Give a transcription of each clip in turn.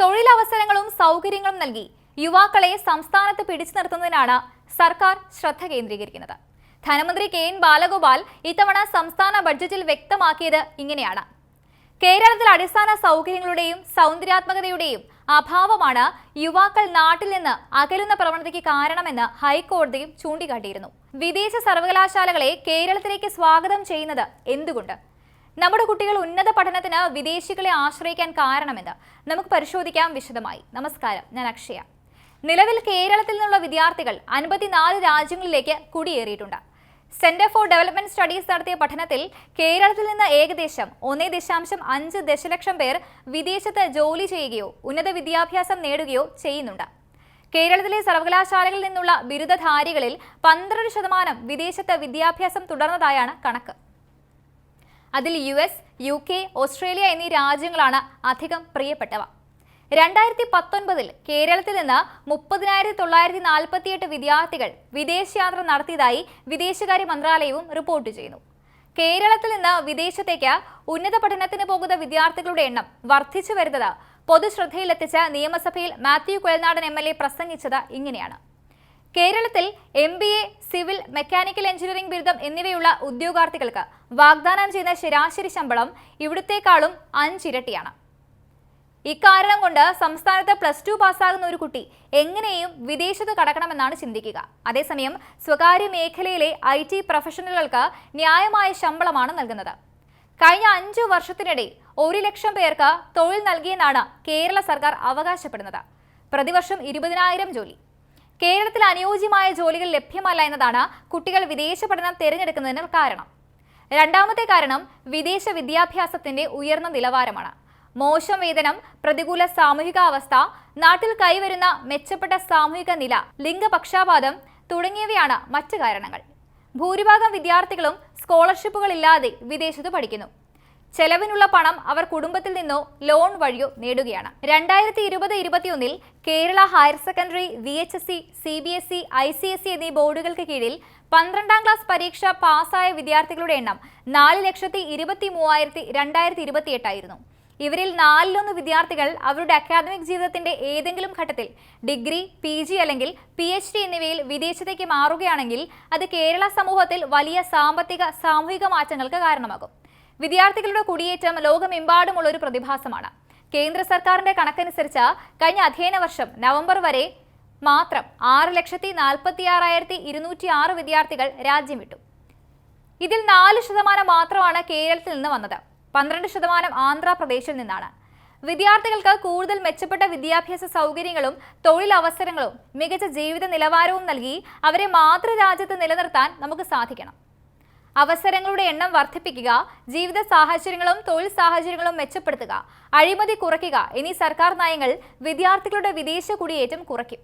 തൊഴിലവസരങ്ങളും സൗകര്യങ്ങളും നൽകി യുവാക്കളെ സംസ്ഥാനത്ത് പിടിച്ചു നിർത്തുന്നതിനാണ് സർക്കാർ ശ്രദ്ധ കേന്ദ്രീകരിക്കുന്നത്. ധനമന്ത്രി കെ എൻ ബാലഗോപാൽ ഇത്തവണ സംസ്ഥാന ബഡ്ജറ്റിൽ വ്യക്തമാക്കിയത് ഇങ്ങനെയാണ്. കേരളത്തിൽ അടിസ്ഥാന സൗകര്യങ്ങളുടെയും സൗന്ദര്യാത്മകതയുടെയും അഭാവമാണ് യുവാക്കൾ നാട്ടിൽ നിന്ന് അകലുന്ന പ്രവണതയ്ക്ക് കാരണമെന്ന് ഹൈക്കോടതിയും ചൂണ്ടിക്കാട്ടിയിരുന്നു. വിദേശ സർവകലാശാലകളെ കേരളത്തിലേക്ക് സ്വാഗതം ചെയ്യുന്നത് എന്തുകൊണ്ട്? നമ്മുടെ കുട്ടികൾ ഉന്നത പഠനത്തിന് വിദേശികളെ ആശ്രയിക്കാൻ കാരണമെന്ന് നമുക്ക് പരിശോധിക്കാം വിശദമായി. നമസ്കാരം. ഞാൻ അക്ഷയ. നിലവിൽ കേരളത്തിൽ നിന്നുള്ള വിദ്യാർത്ഥികൾ അൻപത്തിനാല് രാജ്യങ്ങളിലേക്ക് കുടിയേറിയിട്ടുണ്ട്. സെന്റർ ഫോർ ഡെവലപ്മെന്റ് സ്റ്റഡീസ് നടത്തിയ പഠനത്തിൽ കേരളത്തിൽ നിന്ന് ഏകദേശം ഒന്നേ ദശാംശം അഞ്ച് ദശലക്ഷം പേർ വിദേശത്ത് ജോലി ചെയ്യുകയോ ഉന്നത വിദ്യാഭ്യാസം നേടുകയോ ചെയ്യുന്നുണ്ട്. കേരളത്തിലെ സർവകലാശാലകളിൽ നിന്നുള്ള ബിരുദധാരികളിൽ പന്ത്രണ്ട് ശതമാനം വിദേശത്ത് വിദ്യാഭ്യാസം തുടർന്നതായാണ് കണക്ക്. അതിൽ U S U K Australia എന്നീ രാജ്യങ്ങളാണ് അധികം പ്രിയപ്പെട്ടവ. രണ്ടായിരത്തി പത്തൊൻപതിൽ കേരളത്തിൽ നിന്ന് മുപ്പതിനായിരത്തി തൊള്ളായിരത്തി നാൽപ്പത്തിയെട്ട് വിദ്യാർത്ഥികൾ വിദേശയാത്ര നടത്തിയതായി വിദേശകാര്യ മന്ത്രാലയവും റിപ്പോർട്ട് ചെയ്യുന്നു. കേരളത്തിൽ നിന്ന് വിദേശത്തേക്ക് ഉന്നത പഠനത്തിന് പോകുന്ന വിദ്യാർത്ഥികളുടെ എണ്ണം വർദ്ധിച്ചു വരുന്നത് പൊതുശ്രദ്ധയിലെത്തിച്ച നിയമസഭയിൽ Mathew Kuzhalnadan M L A പ്രസംഗിച്ചത് ഇങ്ങനെയാണ്. കേരളത്തിൽ M B A civil mechanical engineering ബിരുദം എന്നിവയുള്ള ഉദ്യോഗാർത്ഥികൾക്ക് വാഗ്ദാനം ചെയ്യുന്ന ശരാശരി ശമ്പളം ഇവിടുത്തേക്കാളും അഞ്ചിരട്ടിയാണ്. ഇക്കാരണം കൊണ്ട് സംസ്ഥാനത്ത് പ്ലസ് ടു പാസ്സാകുന്ന ഒരു കുട്ടി എങ്ങനെയും വിദേശത്ത് കടക്കണമെന്നാണ് ചിന്തിക്കുക. അതേസമയം സ്വകാര്യ മേഖലയിലെ ഐ ടി പ്രൊഫഷണലുകൾക്ക് ന്യായമായ ശമ്പളമാണ് നൽകുന്നത്. കഴിഞ്ഞ അഞ്ചു വർഷത്തിനിടെ ഒരു ലക്ഷം പേർക്ക് തൊഴിൽ നൽകിയെന്നാണ് കേരള സർക്കാർ അവകാശപ്പെടുന്നത്. പ്രതിവർഷം ഇരുപതിനായിരം ജോലി. കേരളത്തിൽ അനുയോജ്യമായ ജോലികൾ ലഭ്യമല്ല എന്നതാണ് കുട്ടികൾ വിദേശ പഠനം തിരഞ്ഞെടുക്കുന്നതിന് കാരണം. രണ്ടാമത്തെ കാരണം വിദേശ വിദ്യാഭ്യാസത്തിന്റെ ഉയർന്ന നിലവാരമാണ്. മോശം വേതനം പ്രതികൂല സാമൂഹികാവസ്ഥ നാട്ടിൽ കൈവരുന്ന മെച്ചപ്പെട്ട സാമൂഹിക നില ലിംഗപക്ഷാപാതം തുടങ്ങിയവയാണ് മറ്റ് കാരണങ്ങൾ. ഭൂരിഭാഗം വിദ്യാർത്ഥികളും സ്കോളർഷിപ്പുകളില്ലാതെ വിദേശത്ത് പഠിക്കുന്നു. ചെലവിനുള്ള പണം അവർ കുടുംബത്തിൽ നിന്നോ ലോൺ വഴിയോ നേടുകയാണ്. രണ്ടായിരത്തി ഇരുപത് ഇരുപത്തിയൊന്നിൽ Kerala higher secondary V H S C C B S E I C S C എന്നീ ബോർഡുകൾക്ക് കീഴിൽ പന്ത്രണ്ടാം ക്ലാസ് പരീക്ഷ പാസ്സായ വിദ്യാർത്ഥികളുടെ എണ്ണം നാല് ലക്ഷത്തി ഇരുപത്തി മൂവായിരത്തി രണ്ടായിരത്തി ഇരുപത്തി എട്ടായിരുന്നു ഇവരിൽ നാലിലൊന്ന് വിദ്യാർത്ഥികൾ അവരുടെ അക്കാദമിക് ജീവിതത്തിന്റെ ഏതെങ്കിലും ഘട്ടത്തിൽ ഡിഗ്രി പി ജി അല്ലെങ്കിൽ പി എച്ച് ഡി എന്നിവയിൽ വിദേശത്തേക്ക് മാറുകയാണെങ്കിൽ അത് കേരള സമൂഹത്തിൽ വലിയ സാമ്പത്തിക സാമൂഹിക മാറ്റങ്ങൾക്ക് കാരണമാകും. വിദ്യാർത്ഥികളുടെ കുടിയേറ്റം ലോകമെമ്പാടുമുള്ള ഒരു പ്രതിഭാസമാണ്. കേന്ദ്ര സർക്കാരിന്റെ കണക്കനുസരിച്ച് കഴിഞ്ഞ അധ്യയന വർഷം നവംബർ വരെ മാത്രം ആറ് ലക്ഷത്തി നാൽപ്പത്തി ആറായിരത്തി ഇരുന്നൂറ്റി ആറ് വിദ്യാർത്ഥികൾ രാജ്യം വിട്ടു. ഇതിൽ നാല് ശതമാനം മാത്രമാണ് കേരളത്തിൽ നിന്ന് വന്നത്. പന്ത്രണ്ട് ശതമാനം ആന്ധ്രാപ്രദേശിൽ നിന്നാണ്. വിദ്യാർത്ഥികൾക്ക് കൂടുതൽ മെച്ചപ്പെട്ട വിദ്യാഭ്യാസ സൗകര്യങ്ങളും തൊഴിലവസരങ്ങളും മികച്ച ജീവിത നിലവാരവും നൽകി അവരെ മാതൃരാജ്യത്ത് നിലനിർത്താൻ നമുക്ക് സാധിക്കണം. അവസരങ്ങളുടെ എണ്ണം വർദ്ധിപ്പിക്കുക ജീവിത സാഹചര്യങ്ങളും തൊഴിൽ സാഹചര്യങ്ങളും മെച്ചപ്പെടുത്തുക അഴിമതി കുറയ്ക്കുക എന്നീ സർക്കാർ നയങ്ങൾ വിദ്യാർത്ഥികളുടെ വിദേശ കുടിയേറ്റം കുറയ്ക്കും.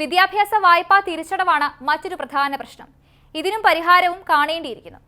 വിദ്യാഭ്യാസ വായ്പാ തിരിച്ചടവാണ് മറ്റൊരു പ്രധാന പ്രശ്നം. ഇതിനും പരിഹാരവും കാണേണ്ടിയിരിക്കുന്നു.